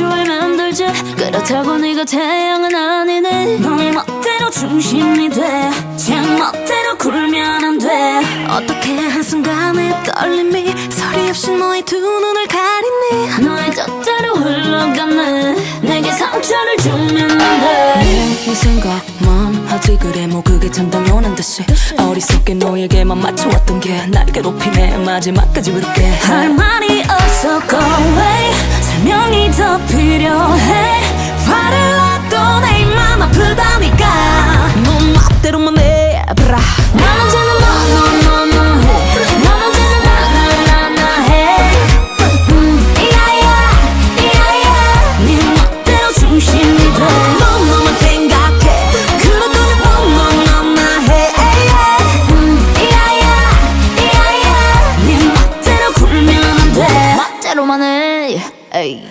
주얼 만들지. 그렇다고 네가 태양은 아니네. 너의 멋대로 중심이 돼제 멋대로 굴면 안돼. 어떻게 한순간에 떨림이 소리 없이 너의 두 눈을 가리니? 너의 뜻대로 흘러가네. 내게 상처를 주면 안돼. 이 생각만 하지 그래 뭐 그게 참 당연한 듯이. 어리석게 너에게만 맞춰왔던 게 날 괴롭히네. 마지막까지 부를게 할 말이 없어. Go away 설명이 더 필요해 에이.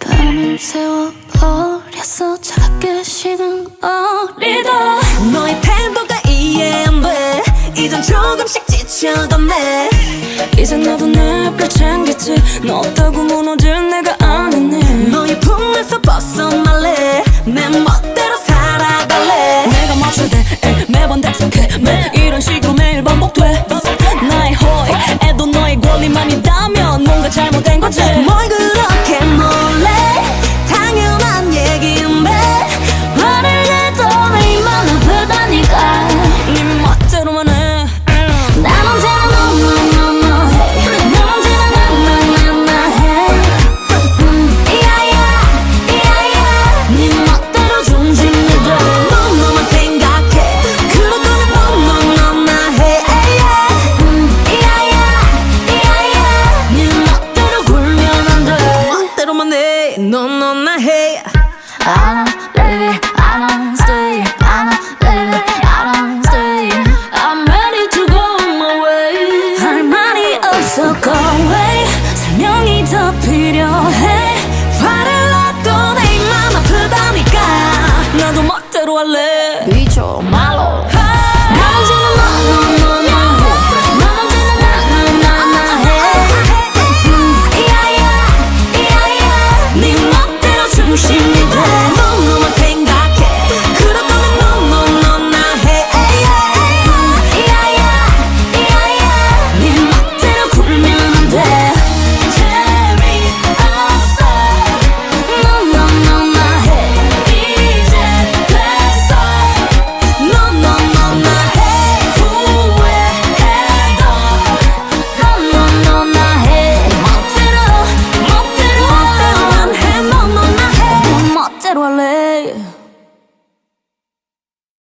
밤을 새워버렸어. 차갑게 식은 어리다. 너의 태도가 이해 안돼. 이젠 조금씩 지쳐가네. 이젠 나도 내별 챙겼지. 너 없다고 무너질 내가 아니네 너의 품에서 벗어 돼. 멋대로만 해 너너나 해 I don't leave it, I don't stay. I don't leave it, I don't stay. I'm ready to go my way. 할 말이 없어, go away. 설명이 더 필요해. 화를 놔도 내 입만 아프다니까. 나도 멋대로 할래 비춰 말